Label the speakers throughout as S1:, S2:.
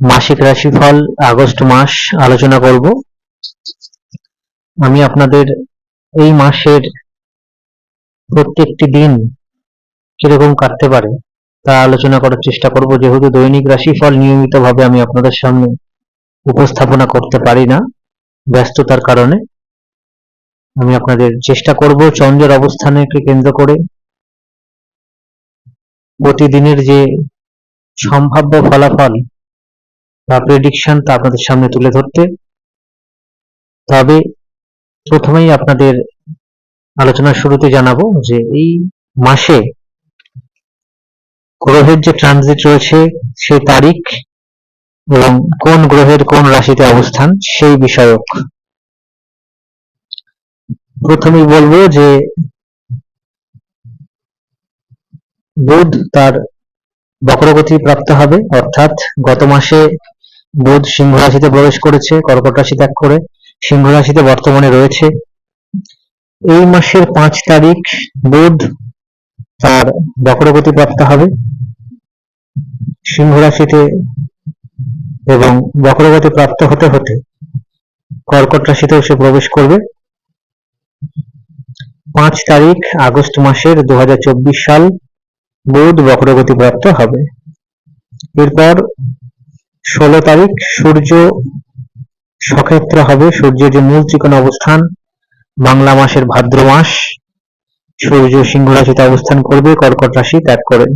S1: মাসিক রাশিফল আগস্ট মাস আলোচনা করব। আমি আপনাদের এই মাসের প্রত্যেকটি দিন কীরকম কাটতে পারে তা আলোচনা করার চেষ্টা করব। যেহেতু দৈনিক রাশিফল নিয়মিতভাবে আমি আপনাদের সামনে উপস্থাপনা করতে পারি না ব্যস্ততার কারণে। আমি আপনাদের চেষ্টা করব চন্দ্রের অবস্থানকে কেন্দ্র করে প্রতিদিনের যে সম্ভাব্য ফলাফল বা প্রেডিকশন তা আপনাদের সামনে তুলে ধরতে। তবে প্রথমেই আপনাদের আলোচনার শুরুতে জানাব যে এই মাসে গ্রহের যে ট্রানজিট রয়েছে সেই তারিখ এবং কোন গ্রহের কোন রাশিতে অবস্থান, সেই বিষয়ক প্রথমেই বলব যে বুধ তার বক্রগতি প্রাপ্ত হবে, অর্থাৎ গত মাসে বুধ সিংহ রাশিতে প্রবেশ করেছে, কর্কট রাশি ত্যাগ করে, সিংহ রাশিতে বর্তমানে রয়েছে। এই মাসের পাঁচ তারিখ বুধ তার বক্রগতি প্রাপ্ত হবে। সিংহ রাশিতে এবং বক্রগতি প্রাপ্ত হতে হতে কর্কট রাশিতেও সে প্রবেশ করবে। পাঁচ তারিখ আগস্ট মাসের দু হাজার চব্বিশ সাল বুধ বক্রগতি প্রাপ্ত হবে। এরপর ষোলো তারিখ সূর্য সক্ষেত্র হবে। সূর্যের যে মূল ত্রিকোণ অবস্থান, বাংলা মাসের ভাদ্র মাস, সূর্য সিংহ রাশিতে অবস্থান করবে, কর্কট রাশি ত্যাগ করে।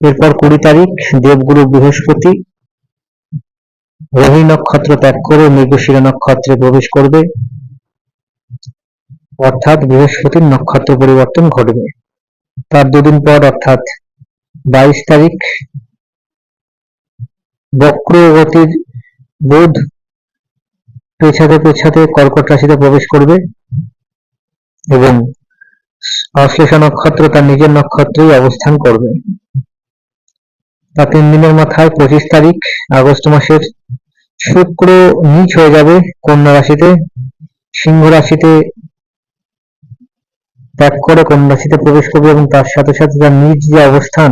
S1: এরপর কুড়ি তারিখ দেবগুরু বৃহস্পতি রোহিণী নক্ষত্র ত্যাগ করে মৃগশিরা নক্ষত্রে প্রবেশ করবে। অর্থাৎ বৃহস্পতির নক্ষত্র পরিবর্তন ঘটবে। তার দুদিন পর অর্থাৎ বাইশ তারিখ বক্রগতির বুধ পেছাতে পেছাতে কর্কট রাশিতে প্রবেশ করবে এবং অশ্লেষা নক্ষত্র তার নিজের নক্ষত্রেই অবস্থান করবে। তার তিন দিনের মাথায় পঁচিশ তারিখ, আগস্ট মাসের শুক্র নিচ হয়ে যাবে কন্যা রাশিতে, সিংহ রাশিতে ত্যাগ করে কন্যা রাশিতে প্রবেশ করবে এবং তার সাথে সাথে তার নিজ যে অবস্থান,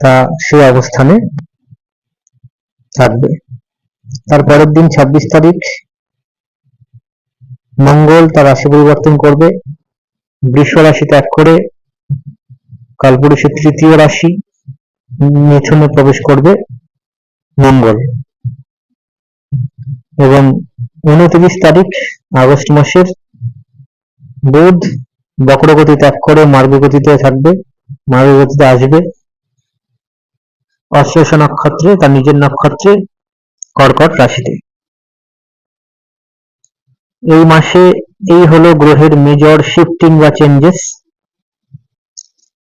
S1: তা সেই অবস্থানে থাকবে। তার পরের দিন ছাব্বিশ তারিখ মঙ্গল তার রাশি পরিবর্তন করবে। বৃষ রাশি ত্যাগ করে কালপুরুষের তৃতীয় রাশি মিথুনে প্রবেশ করবে মঙ্গল। এবং উনত্রিশ তারিখ আগস্ট মাসের বুধ বক্রগতি ত্যাগ করে মার্গগতিতে থাকবে, মার্গগতিতে আসবে। অশ্লেষ নক্ষত্রে তার নিজের নক্ষত্রে কর্কট রাশিতে। এই মাসে এই হলো গ্রহের মেজর শিফটিং বা চেঞ্জেস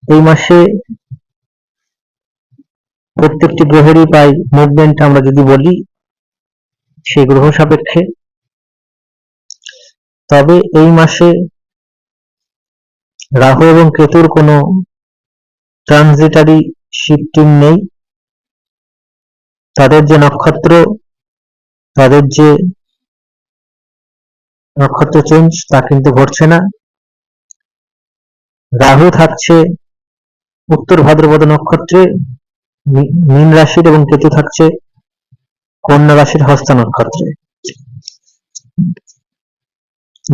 S1: এই মাসে প্রত্যেকটি গ্রহেরই প্রায় মুভমেন্ট আমরা যদি বলি সেই গ্রহ সাপেক্ষে। তবে এই মাসে রাহু এবং কেতুর কোনো ট্রানজিটারি শিফটিং নেই। তাদের যে নক্ষত্র, তাদের যে নক্ষত্র চেঞ্জ তা কিন্তু ঘটছে না। রাহু থাকছে উত্তর ভাদ্রপদ নক্ষত্রে মীন রাশির এবং কেতু থাকছে কন্যা রাশির হস্তা নক্ষত্রে।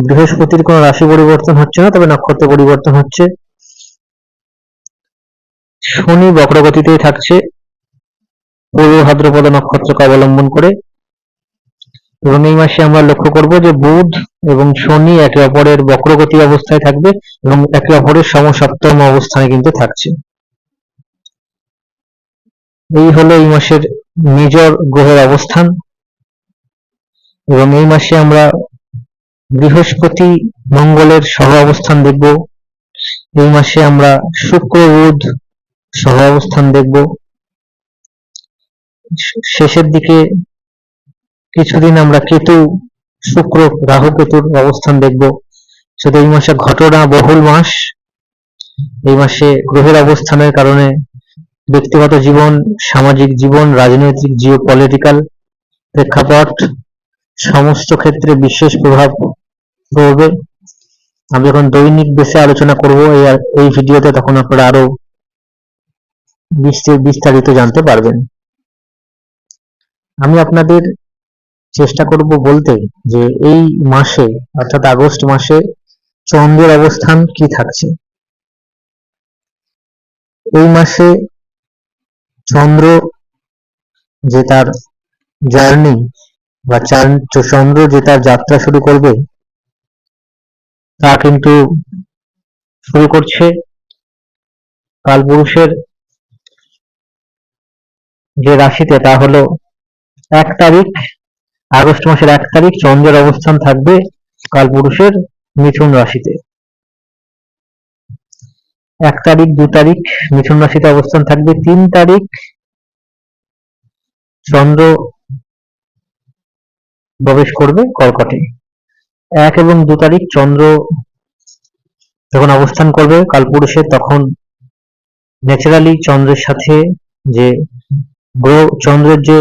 S1: বৃহস্পতির কোনো রাশি পরিবর্তন হচ্ছে না, তবে নক্ষত্র পরিবর্তন হচ্ছে। শনি বক্রগতিতেই থাকছে। পূর্ব ভাদ্রপদ নক্ষত্রকে অবলম্বন করে। এবং এই মাসে আমরা লক্ষ্য করব যে বুধ এবং শনি একে অপরের বক্রগতি অবস্থায় থাকবে এবং একে অপরের সমসপ্তম অবস্থানে কিন্তু থাকছে। এই হলো এই মাসের মেজর গ্রহের অবস্থান। এবং এই মাসে আমরা বৃহস্পতি মঙ্গলের সহ অবস্থান দেখব। এই মাসে আমরা শুক্র বুধ সহ অবস্থান দেখব। শেষের দিকে কিছুদিন আমরা কেতু, শুক্র, রাহু কেতুর অবস্থান দেখব। শুধু এই মাসে ঘটনা বহুল মাস। এই মাসে গ্রহের অবস্থানের কারণে ব্যক্তিগত জীবন, সামাজিক জীবন, রাজনৈতিক জিও পলিটিক্যাল প্রেক্ষাপট সমস্ত ক্ষেত্রে বিশেষ প্রভাব পড়বে। আমি যখন দৈনিক বেসে আলোচনা করব এই ভিডিওতে তখন আপনারা আরও বিস্তার- বিস্তারিত জানতে পারবেন। আমি আপনাদের চেষ্টা করব বলতে যে এই মাসে, অর্থাৎ আগস্ট মাসে চন্দ্রের অবস্থান কি থাকছে। এই মাসে চন্দ্র যে তার জার্নি বা চান- চন্দ্র যে তার যাত্রা শুরু করবে, তা কিন্তু শুরু করছে কালপুরুষের যে রাশিতে, তা হলো এক তারিখ, আগস্ট মাসের এক তারিখ, চন্দ্রের অবস্থান থাকবে কালপুরুষের মিথুন রাশিতে। এক তারিখ, দু তারিখ, মিথুন রাশিতে অবস্থান থাকবে। তিন তারিখ, চন্দ্র প্রবেশ করবে কর্কটে এক এবং দু তারিখ, চন্দ্র যখন অবস্থান করবে কালপুরুষের তখন ন্যাচারালি চন্দ্রের সাথে যে গ্রহ, চন্দ্রের যে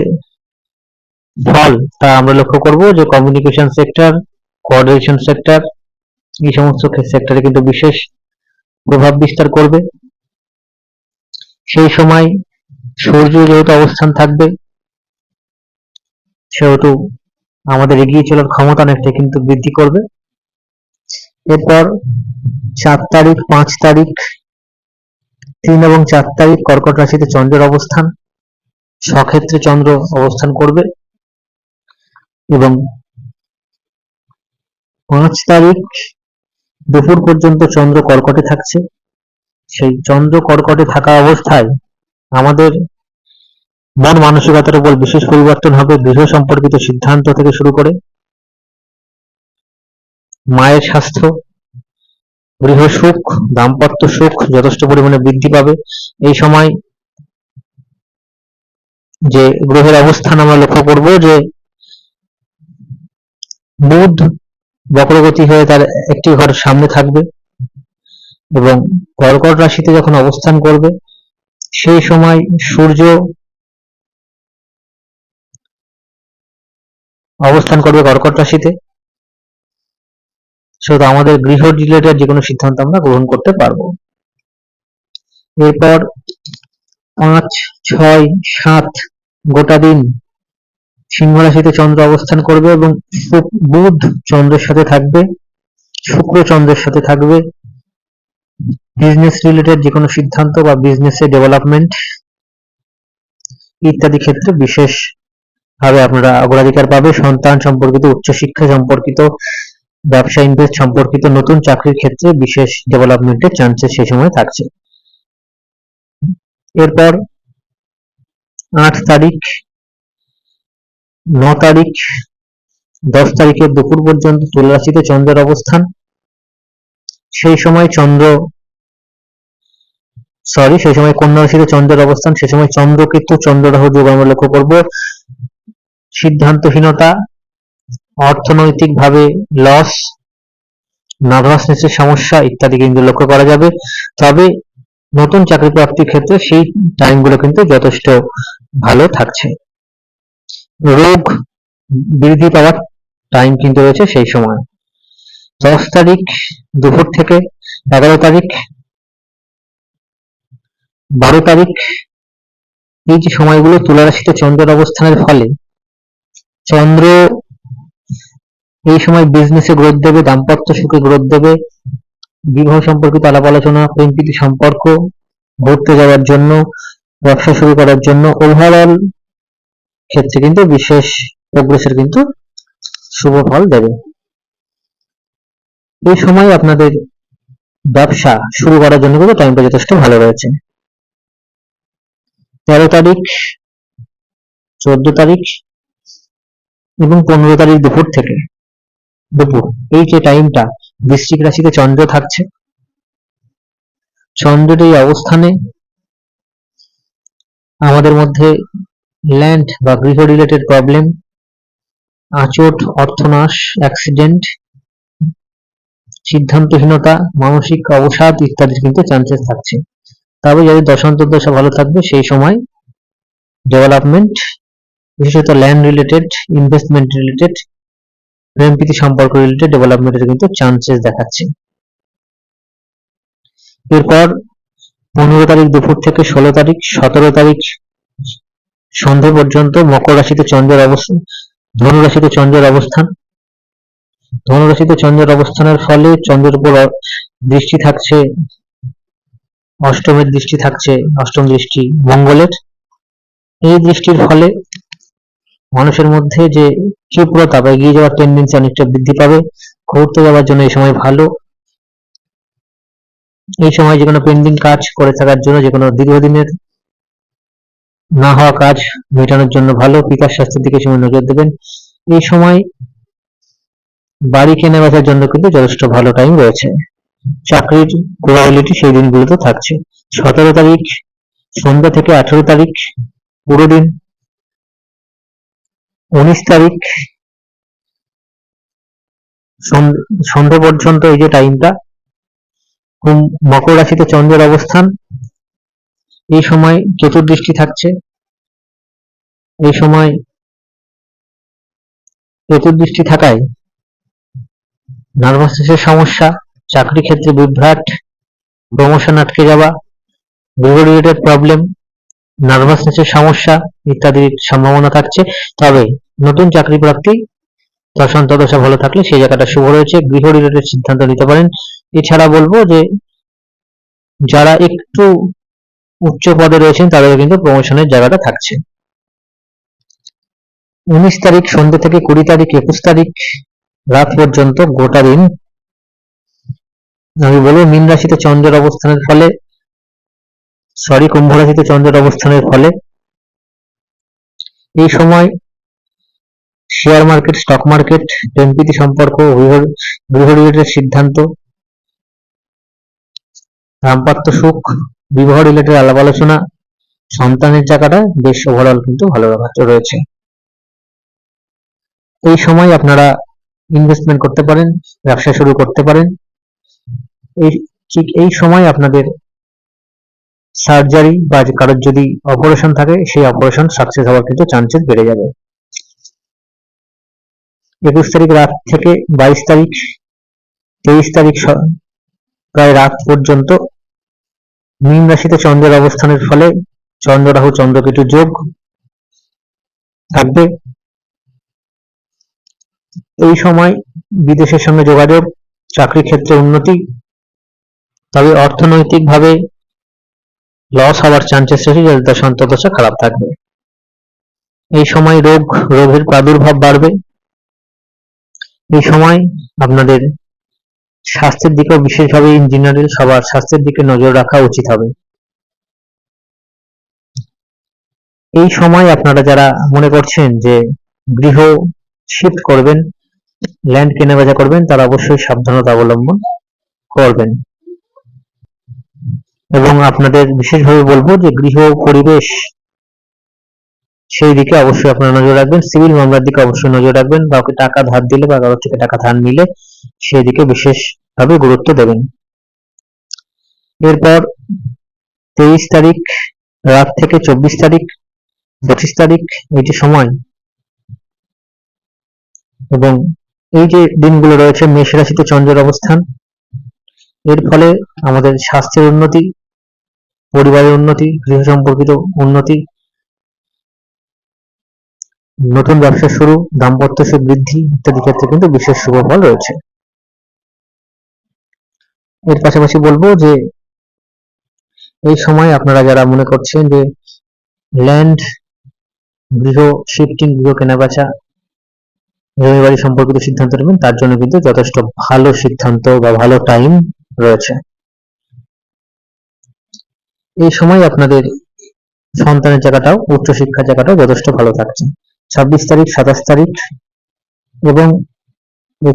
S1: ফল তা আমরা লক্ষ্য করব যে কমিউনিকেশন সেক্টর কোঅর্ডিনেশন সেক্টর এই সমস্ত সেক্টরে কিন্তু বিশেষ প্রভাব বিস্তার করবে। সেই সময় সূর্য যেহেতু অবস্থান থাকবে, সেহেতু আমাদের এগিয়ে চলার ক্ষমতা অনেকটা কিন্তু বৃদ্ধি করবে। এরপর চার তারিখ, পাঁচ তারিখ, তিন এবং চার তারিখ কর্কট রাশিতে চন্দ্রের অবস্থান, স্বক্ষেত্রে চন্দ্র অবস্থান করবে। এবং পাঁচ তারিখ দুপুর পর্যন্ত চন্দ্র কর্কটে থাকছে। সেই চন্দ্র কর্কটে থাকা অবস্থায় আমাদের মন মানসিকতার উপর বিশেষ পরিবর্তন হবে, গৃহ সম্পর্কিত সিদ্ধান্ত থেকে শুরু করে মায়ের স্বাস্থ্য, গৃহ সুখ, দাম্পত্য সুখ যথেষ্ট পরিমাণে বৃদ্ধি পাবে। এই সময় যে গ্রহের অবস্থান আমরা লক্ষ্য করব যে বুধ বক্রগতি হয়ে তার একটি ঘর সামনে থাকবে এবং কর্কট রাশিতে যখন অবস্থান করবে, সেই সময় সূর্য অবস্থান করবে কর্কট রাশিতে। সেহেতু আমাদের গৃহ রিলেটেড যে কোনো সিদ্ধান্ত আমরা গ্রহণ করতে পারব। এরপর পাঁচ, ছয়, সাত, গোটা দিন সিংহ রাশিতে চন্দ্র অবস্থান করবে এবং বুধ চন্দ্রের সাথে থাকবে, শুক্র চন্দ্রের সাথে থাকবে। বিজনেস রিলেটেড যে কোনো সিদ্ধান্ত বা বিজনেসের ডেভেলপমেন্ট ইত্যাদি ক্ষেত্রে বিশেষ ভাবে আপনারা অগ্রাধিকার পাবে। সন্তান সম্পর্কিত, উচ্চশিক্ষা সম্পর্কিত, ব্যবসা ইনভেস্ট সম্পর্কিত, নতুন চাকরির ক্ষেত্রে বিশেষ ডেভেলপমেন্টের চান্সেস সেই সময় থাকছে। এরপর আট তারিখ ন তারিখ, দশ তারিখের দুপুর পর্যন্ত তুলা রাশিতে চন্দ্রের অবস্থান। সেই সময় চন্দ্র সরি সেই সময় কন্যা রাশিতে চন্দ্রের অবস্থান সেই সময় চন্দ্র কিন্তু চন্দ্র রাহু যোগ আমরা লক্ষ্য করব। সিদ্ধান্তহীনতা অর্থনৈতিক ভাবে লস নার্ভাসনেসের সমস্যা ইত্যাদি কিন্তু লক্ষ্য করা যাবে। তবে নতুন চাকরি প্রাপ্তির ক্ষেত্রে সেই টাইমগুলো কিন্তু যথেষ্ট ভালো থাকছে। রোগ বৃদ্ধি পাওয়ার টাইম কিন্তু রয়েছে সেই সময়। দশ তারিখ দুপুর থেকে এগারো তারিখ, বারো তারিখ এই যে সময়গুলো তুলা রাশিতে চন্দ্রের অবস্থানের ফলে, চন্দ্র এই সময় বিজনেসে গ্রোথ দেবে, দাম্পত্য সুখে গ্রোথ দেবে, বিবাহ সম্পর্কিত আলাপ আলোচনা প্রেম সম্পর্ক, ঘুরতে যাওয়ার জন্য, ব্যবসা শুরু করার জন্য ওভারঅল ক্ষেত্রে কিন্তু বিশেষ প্রোগ্রেসের কিন্তু শুভ ফল দেবে। এই সময় আপনাদের ব্যবসা শুরু করার জন্য কিন্তু টাইমটা যথেষ্ট ভালো রয়েছে। তেরো তারিখ, চোদ্দ তারিখ এবং পনেরো তারিখ দুপুর থেকে দুপুর। এই যে টাইমটা বৃশ্চিক রাশিতে চন্দ্র থাকছে। চন্দ্রের এই অবস্থানে আমাদের মধ্যে ল্যান্ড বা গৃহ রিলেটেড প্রবলেম আচট, অর্থনাশ অ্যাক্সিডেন্ট সিদ্ধান্তহীনতা, মানসিক অবসাদ ইত্যাদির কিন্তু চান্সেস থাকছে। তবে যাদের দশান্তর দশা ভালো থাকবে, সেই সময় ডেভেলপমেন্ট বিশেষত ল্যান্ড রিলেটেড ইনভেস্টমেন্ট রিলেটেড প্রেম প্রীতি সম্পর্ক রিলেটেড ডেভেলপমেন্টের কিন্তু চান্সেস দেখাচ্ছে। এরপর পনেরো তারিখ দুপুর থেকে ষোলো তারিখ, সতেরো তারিখ সন্ধ্যে পর্যন্ত মকর রাশিতে চন্দ্রের অবস্থান, ধনু রাশিতে চন্দ্রের অবস্থান। ধনু রাশিতে চন্দ্রের অবস্থানের ফলে চন্দ্রের উপর দৃষ্টি থাকছে, অষ্টমের দৃষ্টি থাকছে, অষ্টম দৃষ্টি মঙ্গলের। এই দৃষ্টির ফলে মানুষের মধ্যে যে ক্ষিপ্রতা বা এগিয়ে যাওয়ার টেন্ডেন্সি অনেকটা বৃদ্ধি পাবে। ঘুরতে যাওয়ার জন্য এই সময় ভালো। এই সময় যে কোনো পেন্ডিং কাজ করে থাকার জন্য যে কোনো দীর্ঘদিনের না হওয়া কাজ মেটানোর জন্য ভালো। পিতার স্বাস্থ্যের দিকে সময় নজর দেবেন। এই সময় বাড়ি কেনা বেচার জন্য কিন্তু যথেষ্ট ভালো টাইম রয়েছে। চাকরির প্রবাবিলিটি সেই দিনগুলোতে থাকছে। সতেরো তারিখ, সন্ধ্যা থেকে আঠেরো তারিখ, পুরো দিন। উনিশ তারিখ সন্ধ- সন্ধ্যে পর্যন্ত এই যে টাইমটা মকর রাশিতে চন্দ্রের অবস্থান। এই সময় কেতুর দৃষ্টি থাকছে। এই সময় কেতুর দৃষ্টি থাকায় নার্ভাসনেসের সমস্যা, চাকরি ক্ষেত্রে বিভ্রাট প্রমোশন আটকে যাওয়া রিলেটেড প্রবলেম নার্ভাসনেসের সমস্যা ইত্যাদির সম্ভাবনা থাকছে। তবে নতুন চাকরি প্রাপ্তি দশা ভালো থাকলে সেই জায়গাটা শুভ রয়েছে। গৃহ রিলেটেড সিদ্ধান্ত নিতে পারেন। এছাড়া বলব যে যারা একটু উচ্চ পদে রয়েছেন তাদের কিন্তু প্রমোশনের জায়গাটা থাকছে। উনিশ তারিখ সন্ধ্যে থেকে কুড়ি তারিখ, একুশ তারিখ রাত পর্যন্ত গোটা দিন আমি বলব মীন রাশিতে চন্দ্রের অবস্থানের ফলে, সরি, কুম্ভ রাশিতে চন্দ্রের অবস্থানের ফলে, এই সময় শেয়ার মার্কেট স্টক মার্কেট প্রেমপ্রীতি সম্পর্ক, গৃহ- সিদ্ধান্ত দাম্পত্য সুখ, বিবাহ রিলেটেড আলাপ আলোচনা সন্তানের জায়গাটা বেশ ওভারঅল কিন্তু ভালো রয়েছে। এই সময় আপনারা ইনভেস্টমেন্ট করতে পারেন, ব্যবসা শুরু করতে পারেন। এই ঠিক এই সময় আপনাদের সার্জারি বা কারোর যদি অপারেশন থাকে, সেই অপারেশন সাকসেস হওয়ার কিন্তু চান্সেস বেড়ে যাবে। একুশ তারিখ রাত থেকে বাইশ তারিখ, তেইশ তারিখ প্রায় রাত পর্যন্ত মীন রাশিতে চন্দ্রের অবস্থানের ফলে চন্দ্র রাহু চন্দ্রকেতু যোগ থাকবে। এই সময় বিদেশের সঙ্গে যোগাযোগ, চাকরি ক্ষেত্রে উন্নতি, তবে অর্থনৈতিকভাবে লস হওয়ার চান্সেস রয়েছে যাদের তার সন্তদশা খারাপ থাকবে। এই সময় রোগ, রোগের প্রাদুর্ভাব বাড়বে। এই সময় আপনাদের স্বাস্থ্যের দিকেও বিশেষভাবে ইঞ্জিনিয়ারের সবার স্বাস্থ্যের দিকে নজর রাখা উচিত হবে। এই সময় আপনারা যারা মনে করছেন যে গৃহ শিফট করবেন ল্যান্ড কেনাবেচা করবেন, তারা অবশ্যই সাবধানতা অবলম্বন করবেন। এবং আপনাদের বিশেষভাবে বলব যে গৃহ পরিবেশ সেই দিকে অবশ্যই আপনারা নজর রাখবেন। সিভিল মামলার দিকে অবশ্যই নজর রাখবেন। কাউকে টাকা ধার দিলে বা কারোর থেকে টাকা ধার নিলে সেই দিকে বিশেষভাবে গুরুত্ব দেবেন। এরপর তেইশ তারিখ রাত থেকে চব্বিশ তারিখ, পঁচিশ তারিখ যে সময়। এবং এই যে দিনগুলো রয়েছে মেষ রাশিতে চন্দ্রের অবস্থান, এর ফলে আমাদের স্বাস্থ্যের উন্নতি, পরিবারের উন্নতি, গৃহ সম্পর্কিত উন্নতি, নতুন ব্যবসা শুরু, দাম্পত্য বৃদ্ধি ইত্যাদি ক্ষেত্রে কিন্তু বিশেষ শুভ ফল রয়েছে। এর পাশাপাশি বলব যে, এই সময় আপনারা যারা মনে করছেন যে ল্যান্ড গৃহ শিফটিং গৃহ কেনাবেচা জমি বাড়ি সম্পর্কিত সিদ্ধান্ত নেবেন, তার জন্য কিন্তু যথেষ্ট ভালো সিদ্ধান্ত বা ভালো টাইম রয়েছে। এই সময় আপনাদের সন্তানের জায়গাটাও, উচ্চশিক্ষার জায়গাটাও যথেষ্ট ভালো থাকছে। ছাব্বিশ তারিখ, সাতাশ তারিখ এবং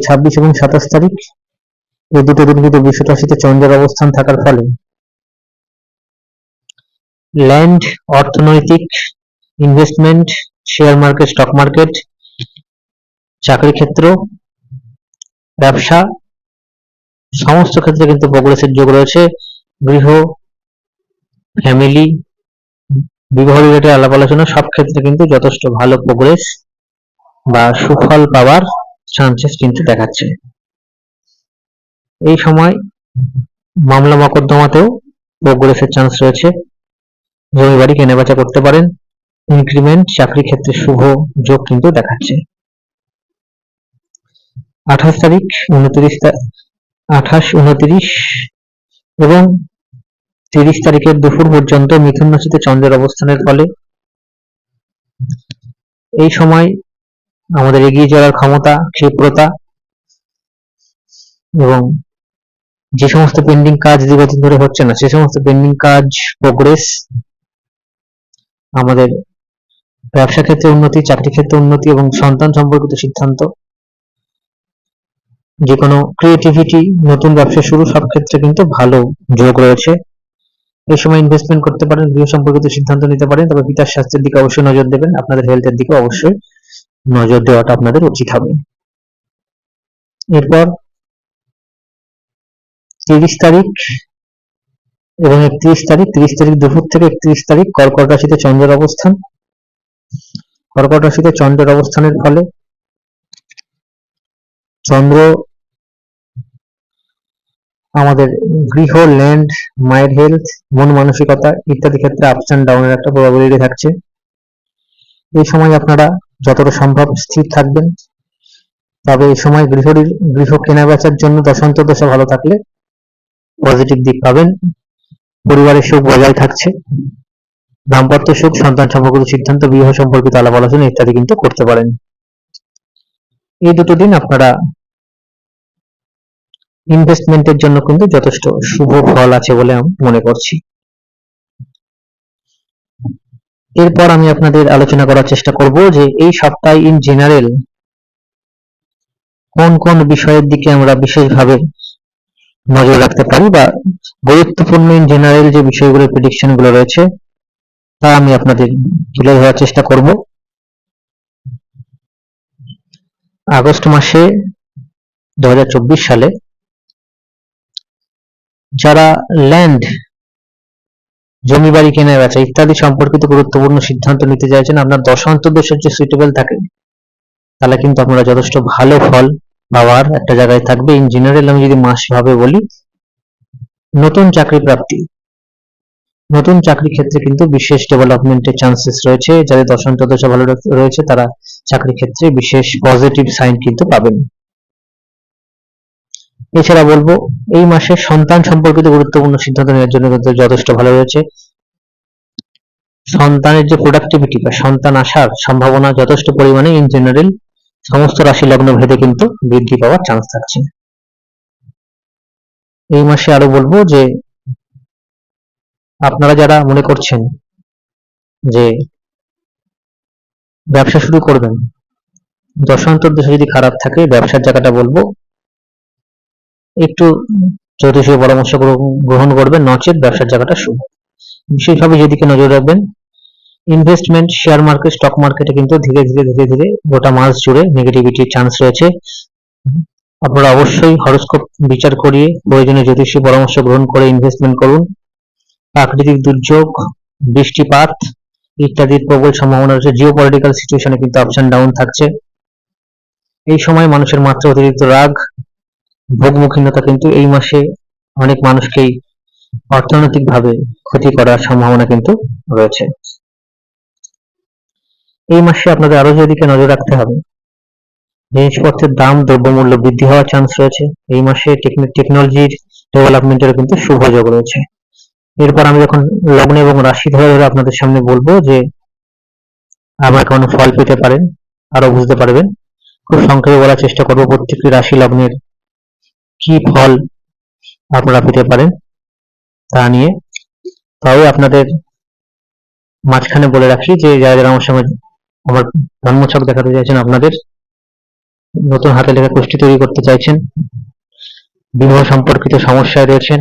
S1: ছাব্বিশ এবং সাতাশ তারিখ এই দুটো দিন কিন্তু বিশ্ব রাশিতে চন্দ্রের অবস্থান থাকার ফলে ল্যান্ড, অর্থনৈতিক investment share market stock market চাকরি ক্ষেত্র, ব্যবসা, সমস্ত ক্ষেত্রে কিন্তু প্রোগ্রেসের যোগ রয়েছে। গৃহ ফ্যামিলি বিবাহ রিলেটেড আলাপ আলোচনা সব ক্ষেত্রে কিন্তু যথেষ্ট ভালো প্রোগ্রেস বা সুফল পাওয়ার চান্সেস কিন্তু দেখাচ্ছে। এই সময় মামলা মকদ্দমাতেও প্রোগ্রেসের চান্স রয়েছে। জমি বাড়ি কেনাবেচা করতে পারেন। ইনক্রিমেন্ট চাকরি ক্ষেত্রে শুভ যোগ কিন্তু দেখাচ্ছে। আঠাশ তারিখ, উনত্রিশ আঠাশ, উনত্রিশ এবং তিরিশ তারিখের দুপুর পর্যন্ত মিথুন রাশিতে চন্দ্রের অবস্থানের ফলে এই সময় আমাদের এগিয়ে যাওয়ার ক্ষমতা, ক্ষিপ্রতা এবং যে সমস্ত পেন্ডিং কাজ দীর্ঘদিন ধরে হচ্ছে না, সে সমস্ত পেন্ডিং কাজ প্রোগ্রেস আমাদের ব্যবসা ক্ষেত্রে উন্নতি, চাকরি ক্ষেত্রে উন্নতি এবং সন্তান সম্পর্কিত সিদ্ধান্ত, যে কোনো ক্রিয়েটিভিটি নতুন ব্যবসা শুরু, সব ক্ষেত্রে কিন্তু ভালো যোগ রয়েছে। এই সময় ইনভেস্টমেন্ট করতে পারেন, গৃহ সম্পর্কিত সিদ্ধান্ত নিতে পারেন, তবে পিতার স্বাস্থ্যের দিকে অবশ্যই নজর দেবেন। আপনাদের হেলথের দিকে অবশ্যই নজর দেওয়াটা আপনাদের উচিত হবে। এরপর তিরিশ তারিখ এবং একত্রিশ তারিখ, তিরিশ তারিখ দুপুর থেকে একত্রিশ তারিখ কর্কট রাশিতে চন্দ্রের অবস্থান। কর্কট রাশিতে চন্দ্রের অবস্থানের ফলে চন্দ্র আমাদের গৃহ ল্যান্ড মায়ের হেলথ মন মানসিকতা ইত্যাদি ক্ষেত্রে আপস অ্যান্ড ডাউনের একটা প্রবাবিলিটি থাকছে। এই সময় আপনারা যতটা সম্ভব স্থির থাকবেন। তবে এই সময় গৃহ গৃহ কেনা বেচার জন্য দশান্ত দশা ভালো থাকলে পজিটিভ দিক পাবেন। পরিবারের সুখ বজায় থাকছে। দাম্পত্য সুখ, সন্তান সম্পর্কিত সিদ্ধান্ত, বিবাহ সম্পর্কিত আলাপ আলোচনা ইত্যাদি কিন্তু করতে পারেন। এই দুটো দিন আপনারা ইনভেস্টমেন্টের জন্য কিন্তু যথেষ্ট শুভ ফল আছে বলে আমি মনে করছি। এরপর আমি আপনাদের আলোচনা করার চেষ্টা করব যে এই সপ্তাহে ইন জেনারেল কোন কোন বিষয়ের দিকে আমরা বিশেষভাবে নজর রাখতে পারি বা গুরুত্বপূর্ণ ইন জেনারেল যে বিষয়গুলো প্রেডিকশনগুলো রয়েছে, তা আমি আপনাদের তুলে ধরার চেষ্টা করব। আগস্ট মাসে দু সালে যারা ল্যান্ড জমি বাড়ি কেনা বেচা ইত্যাদি সম্পর্কিত গুরুত্বপূর্ণ সিদ্ধান্ত নিতে চাইছেন, আপনার দশান্ত দোষের যে সুইটেবল থাকে, তাহলে কিন্তু আপনারা যথেষ্ট ভালো ফল পাওয়ার একটা জায়গায় থাকবে ইন জেনারেল আমি যদি মাস ভাবে বলি, নতুন চাকরি প্রাপ্তি। নতুন চাকরি ক্ষেত্রে কিন্তু বিশেষ ডেভেলপমেন্টের চান্সেস রয়েছে যাদের দশান্ত দশা ভালো রয়েছে তারা চাকরি ক্ষেত্রে বিশেষ পজিটিভ সাইন কিন্তু পাবেন। এছাড়া বলব, এই মাসে সন্তান সম্পর্কিত গুরুত্বপূর্ণ সিদ্ধান্ত নেওয়ার জন্য কিন্তু যথেষ্ট ভালো রয়েছে। সন্তানের যে প্রোডাক্টিভিটি বা সন্তান আসার সম্ভাবনা যথেষ্ট পরিমাণে ইন জেনারেল সমস্ত রাশি লগ্ন ভেদে কিন্তু বৃদ্ধি পাওয়ার চান্স থাকছে। এই মাসে আরও বলব যে, আপনারা যারা মনে করছেন যে ব্যবসা শুরু করবেন দশান্তর দশা যদি খারাপ থাকে, ব্যবসার জায়গাটা বলব, একটু জ্যোতিষীয় পরামর্শ গ্রহণ করবেন, নচেত ব্যবসার জায়গাটা শুভ। বিশেষভাবে যেদিকে নজর রাখবেন ইনভেস্টমেন্ট শেয়ার মার্কেট স্টক মার্কেটে কিন্তু ধীরে ধীরে ধীরে ধীরে গোটা মাস জুড়ে নেগেটিভিটির চান্স রয়েছে। আপনারা অবশ্যই হরস্কোপ বিচার করিয়ে প্রয়োজনে জ্যোতিষী পরামর্শ গ্রহণ করে ইনভেস্টমেন্ট করুন। প্রাকৃতিক দুর্যোগ, বৃষ্টিপাত ইত্যাদির প্রবল সম্ভাবনা রয়েছে। জিও পলিটিক্যাল সিচুয়েশনে কিন্তু আপস অ্যান্ড ডাউন থাকছে।
S2: এই সময় মানুষের মাত্রা অতিরিক্ত রাগ, ভোগমুখীনতা কিন্তু এই মাসে অনেক মানুষকেই অর্থনৈতিকভাবে ক্ষতি করার সম্ভাবনা কিন্তু রয়েছে। এই মাসে আপনাদের আরও যেদিকে নজর রাখতে হবে, জিনিসপত্রের দাম, দ্রব্যমূল্য বৃদ্ধি হওয়ার চান্স রয়েছে। এই মাসে টেকনোলজির ডেভেলপমেন্টের কিন্তু শুভ যোগ রয়েছে। এরপর আমি যখন লগ্ন এবং রাশি ধরে ধরে আপনাদের সামনে বলব যে, আমার কেমন ফল পেতে পারেন আরও বুঝতে পারবেন। খুব সংক্ষেপে বলার চেষ্টা করব, প্রত্যেকটি রাশি লগ্নের কি ফল আপনারা পেতে পারেন, তা নিয়ে। তবে আপনাদের মাঝখানে বলে রাখি যে, যারা যারা আমার সঙ্গে আমার জন্মছক দেখাতে চাইছেন আপনাদের। নতুন হাতে লেখা কুষ্টি তৈরি করতে চাইছেন। বিবাহ সম্পর্কিত সমস্যায় রয়েছেন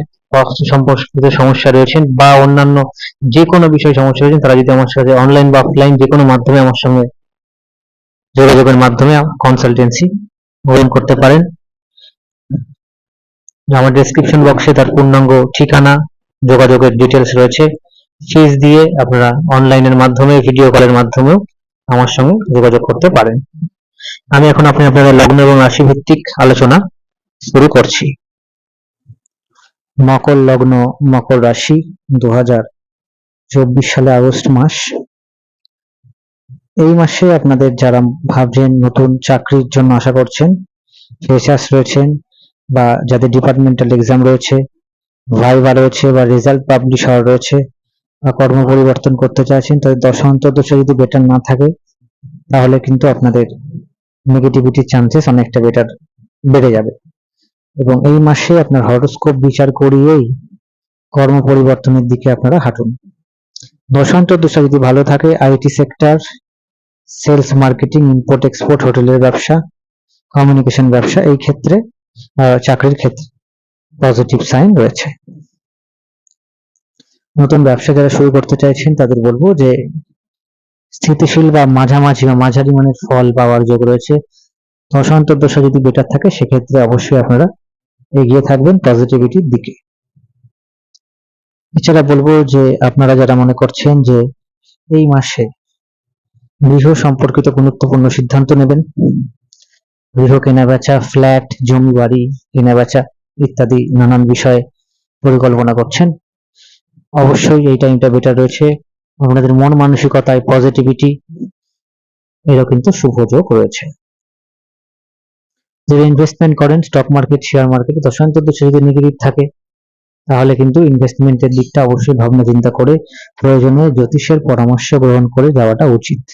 S2: সম্পর্কিত সমস্যা রয়েছেন, বা অন্যান্য যে কোনো বিষয়ে সমস্যা রয়েছেন, তারা যদি আমার সাথে অনলাইন বা অফলাইন যে কোনো মাধ্যমে আমার সঙ্গে যোগাযোগের মাধ্যমে কনসালটেন্সি গ্রহণ করতে পারেন। আমার ডেসক্রিপশন বক্সে তার পূর্ণাঙ্গ ঠিকানা, যোগাযোগের ডিটেলস রয়েছে। ফিস দিয়ে আপনারা অনলাইনের মাধ্যমে ভিডিও কলের মাধ্যমেও আমার সঙ্গে যোগাযোগ করতে পারেন। আমি এখন আপনি আপনাদের লগ্ন এবং রাশি ভিত্তিক আলোচনা শুরু করছি।
S1: মকর লগ্ন, মকর রাশি দু হাজার চব্বিশ সালে আগস্ট মাস। এই মাসে আপনাদের যারা ভাবছেন নতুন চাকরির জন্য আশা করছেন, ফ্রেশার্স রয়েছেন বা যাদের ডিপার্টমেন্টাল এক্সাম রয়েছে ভাইভা রয়েছে বা রেজাল্ট পাবলিশ হওয়ার রয়েছে কর্ম পরিবর্তন করতে চাইছেন, তাদের দশা অন্তর্দশা যদি বেটার না থাকে, তাহলে কিন্তু আপনাদের নেগেটিভিটির চান্সেস অনেকটা বেটার বেড়ে যাবে। এবং এই মাসে আপনার হরোস্কোপ বিচার করিয়েই কর্ম পরিবর্তনের দিকে আপনারা হাঁটুন। দশান্তর দশা যদি ভালো থাকে IT sector sales marketing import export হোটেলের ব্যবসা কমিউনিকেশন ব্যবসা, এই ক্ষেত্রে চাকরির ক্ষেত্রে পজিটিভ সাইন রয়েছে। নতুন ব্যবসা যারা শুরু করতে চাইছেন, তাদের বলব যে স্থিতিশীল বা মাঝামাঝি বা মাঝারি মানের ফল পাওয়ার যোগ রয়েছে। দশান্তর দশা যদি বেটার থাকে, সেক্ষেত্রে অবশ্যই আপনারা এগিয়ে থাকবেন পজিটিভিটির দিকে। এছাড়া বলব যে, আপনারা যারা মনে করছেন যে এই মাসে গৃহ সম্পর্কিত গুরুত্বপূর্ণ সিদ্ধান্ত নেবেন, গৃহ কেনাবেচা ফ্ল্যাট জমি বাড়ি কেনাবেচা ইত্যাদি নানান বিষয়ে পরিকল্পনা করছেন অবশ্যই এই টাইমটা বেটার রয়েছে। আপনাদের মন মানসিকতায় পজিটিভিটি এরও কিন্তু শুভ যোগ রয়েছে। যারা ইনভেস্টমেন্ট করেন স্টক মার্কেট শেয়ার মার্কেট দশান্তর দশা যদি নেগেটিভ থাকে, তাহলে কিন্তু ইনভেস্টমেন্টের দিকটা অবশ্যই ভাবনা চিন্তা করে প্রয়োজনে জ্যোতিষের পরামর্শ গ্রহণ করে যাওয়াটা উচিত।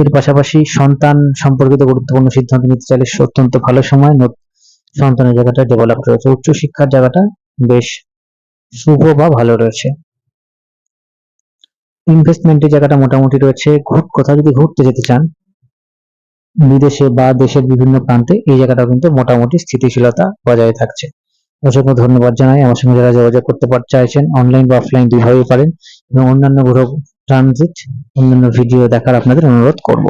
S1: এর পাশাপাশি সন্তান সম্পর্কিত গুরুত্বপূর্ণ সিদ্ধান্ত নিতে চাইলে অত্যন্ত ভালো সময়। নত- সন্তানের জায়গাটা ডেভেলপ রয়েছে। উচ্চ শিক্ষার জায়গাটা বেশ শুভ বা ভালো রয়েছে। ইনভেস্টমেন্টের জায়গাটা মোটামুটি রয়েছে। ঘুর কোথাও যদি ঘুরতে যেতে চান, বিদেশে বা দেশের বিভিন্ন প্রান্তে এই জায়গাটাও কিন্তু মোটামুটি স্থিতিশীলতা বজায় থাকছে। অসংখ্য ধন্যবাদ জানাই। আমার সঙ্গে যারা যোগাযোগ করতে চাইছেন অনলাইন বা অফলাইন দুইভাবেই পারেন এবং অন্যান্য গ্রহ ট্রানজিট অন্যান্য ভিডিও দেখার আপনাদের অনুরোধ করব।